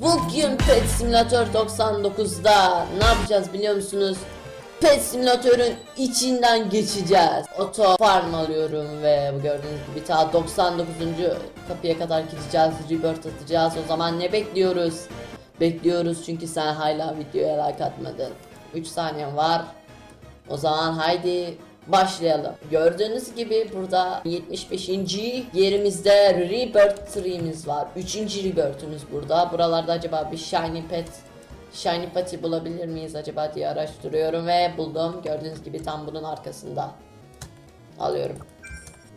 Bugün Pet Simulator 99'da ne yapacağız biliyor musunuz? Pet Simulator'un içinden geçeceğiz. Oto farm alıyorum ve bu gördüğünüz gibi ta 99. kapıya kadar gideceğiz. Rebirth atacağız. O zaman ne bekliyoruz? Bekliyoruz çünkü sen hala videoya like atmadın. 3 saniyen var. O zaman haydi başlayalım. Gördüğünüz gibi burada 75. yerimizde Rebirth tree'miz var. 3. Rebirth'ümüz burada. Buralarda acaba bir Shiny Pet Shiny Pati bulabilir miyiz acaba diye araştırıyorum ve buldum. Gördüğünüz gibi tam bunun arkasında. Alıyorum.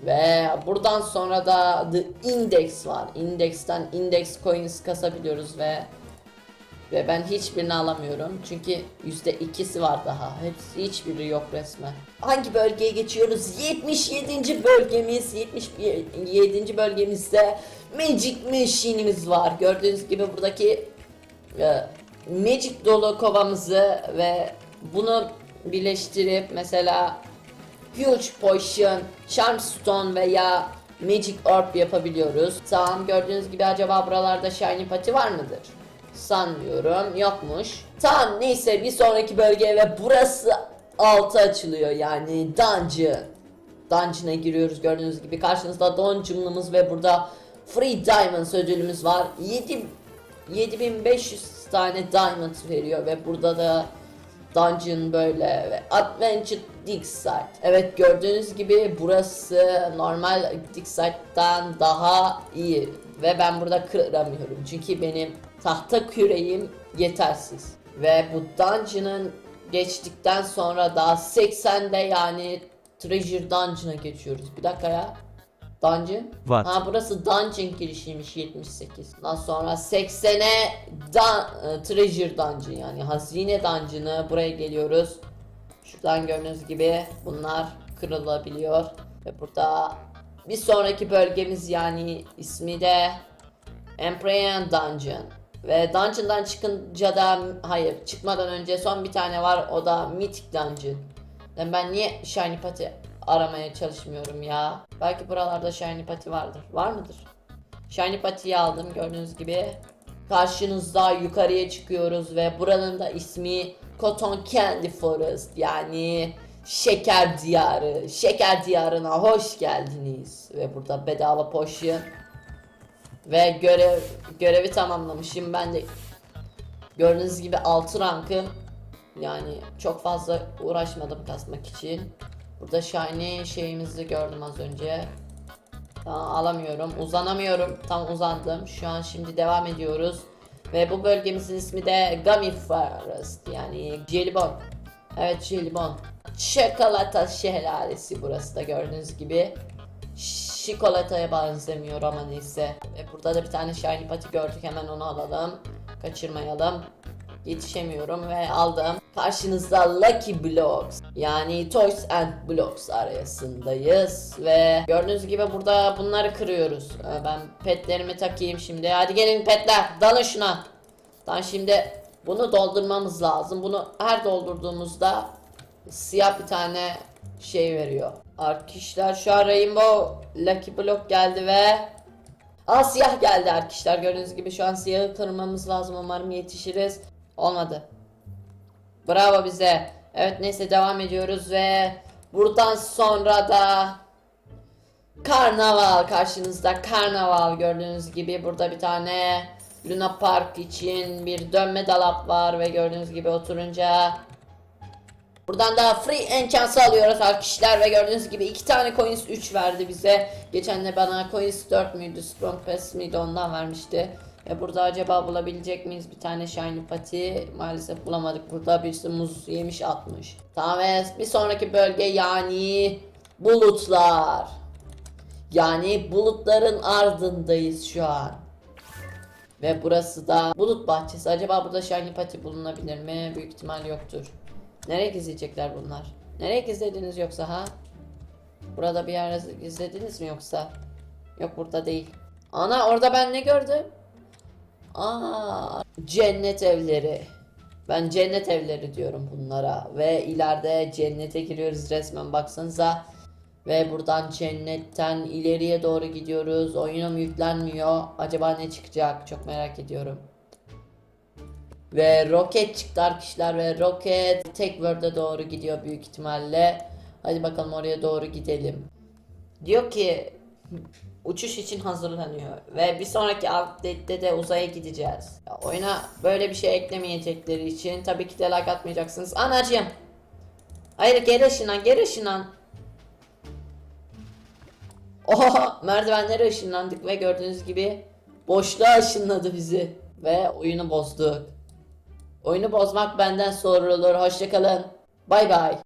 Ve buradan sonra da The Index var. Index'ten Index Coins kasabiliyoruz ve ve ben hiçbirini alamıyorum. Çünkü yüzde ikisi var daha. Hepsi hiçbiri yok resmen. Hangi bölgeye geçiyoruz? 77. bölgemiz. 77. bölgemizde Magic Machine'imiz var. Gördüğünüz gibi buradaki e, Magic dolu kovamızı ve bunu birleştirip mesela Huge Potion, Charm Stone veya Magic Orb yapabiliyoruz. Tamam gördüğünüz gibi acaba buralarda Shiny Pati var mıdır? Sanmıyorum yokmuş. Tamam neyse bir sonraki bölge ve burası altı açılıyor yani Dungeon. Dungeon'a giriyoruz gördüğünüz gibi karşınızda Dungeon'ımız ve burada Free Diamonds ödülümüz var. 7 7500 tane Diamond veriyor ve burada da Dungeon böyle ve Adventure Dig Site. Evet gördüğünüz gibi burası normal Dig Site'dan daha iyi ve ben burada kıramıyorum çünkü benim tahta küreğim yetersiz. Ve bu Dungeon'ın geçtikten sonra daha 80'de yani Treasure Dungeon'a geçiyoruz. Bir dakika ya. Dungeon. What? Ha burası Dungeon girişiymiş 78. Ondan sonra 80'e dun, e, Treasure Dungeon yani hazine dungeon'ı buraya geliyoruz. Şuradan gördüğünüz gibi bunlar kırılabiliyor. Ve burada bir sonraki bölgemiz yani ismi de Emperor Dungeon. Ve Dungeon'dan çıkınca da hayır çıkmadan önce son bir tane var o da Mythic Dungeon. Yani ben niye Shiny Pati aramaya çalışmıyorum ya? Belki buralarda Shiny Pati vardır. Var mıdır? Shiny Pati'yi aldım gördüğünüz gibi. Karşınızda yukarıya çıkıyoruz ve buranın da ismi Cotton Candy Forest yani Şeker Diyarı. Şeker Diyarı'na hoş geldiniz. Ve burada bedava potion. Ve görev görevi tamamlamışım. Ben de gördüğünüz gibi 6 rankım. Yani çok fazla uğraşmadım kasmak için. Burada shiny şeyimizi gördüm az önce. Tamam alamıyorum. Uzanamıyorum. Tam uzandım. Şu an şimdi devam ediyoruz. Ve bu bölgemizin ismi de Gummy Forest. Yani Jelibon. Evet Jelibon. Çikolata şelalesi burası da gördüğünüz gibi. Şikolataya benzemiyor ama neyse. Ve burada da bir tane shiny pati gördük. Hemen onu alalım. Kaçırmayalım. Yetişemiyorum ve aldım. Karşınızda Lucky Blocks yani Toys and Blocks arasındayız ve gördüğünüz gibi burada bunları kırıyoruz. Ee, Ben petlerimi takayım şimdi. Hadi gelin petler dalın şuna. Tamam şimdi bunu doldurmamız lazım. Bunu her doldurduğumuzda siyah bir tane şey veriyor. Arkadaşlar şu an Rainbow Lucky Block geldi ve Aa siyah geldi arkadaşlar gördüğünüz gibi şu an siyahı kırmamız lazım umarım yetişiriz. Olmadı. Bravo bize. Evet neyse devam ediyoruz ve buradan sonra da Karnaval karşınızda karnaval gördüğünüz gibi burada bir tane Luna Park için bir dönme dolap var ve gördüğünüz gibi oturunca Buradan da free enchant'ı alıyoruz arkadaşlar ve gördüğünüz gibi iki tane coins 3 verdi bize. Geçen de bana coins 4 müydü strong pass miydi ondan vermişti. Ve burada acaba bulabilecek miyiz bir tane shiny pati? Maalesef bulamadık. Burada birisi muz yemiş atmış. Tamam ve bir sonraki bölge yani bulutlar. Yani bulutların ardındayız şu an. Ve burası da bulut bahçesi. Acaba burada shiny pati bulunabilir mi? Büyük ihtimal yoktur. Nereye gizleyecekler bunlar? Nereye gizlediniz yoksa ha? Burada bir yerde gizlediniz mi yoksa? Yok burada değil. Ana orada ben ne gördüm? Aa, cennet evleri. Ben cennet evleri diyorum bunlara ve ileride cennete giriyoruz resmen baksanıza. Ve buradan cennetten ileriye doğru gidiyoruz. Oyunum yüklenmiyor. Acaba ne çıkacak? Çok merak ediyorum. Ve roket çıktı arkadaşlar ve roket tek word'e doğru gidiyor büyük ihtimalle. Hadi bakalım oraya doğru gidelim. Diyor ki uçuş için hazırlanıyor ve bir sonraki update'de de uzaya gideceğiz. Ya oyuna böyle bir şey eklemeyecekleri için tabii ki de like atmayacaksınız. Anacığım. Hayır geri ışınlan geri ışınlan. Oha merdivenlere ışınlandık ve gördüğünüz gibi boşluğa ışınladı bizi. Ve oyunu bozduk. Oyunu bozmak benden sorulur. Hoşçakalın. Bay bay.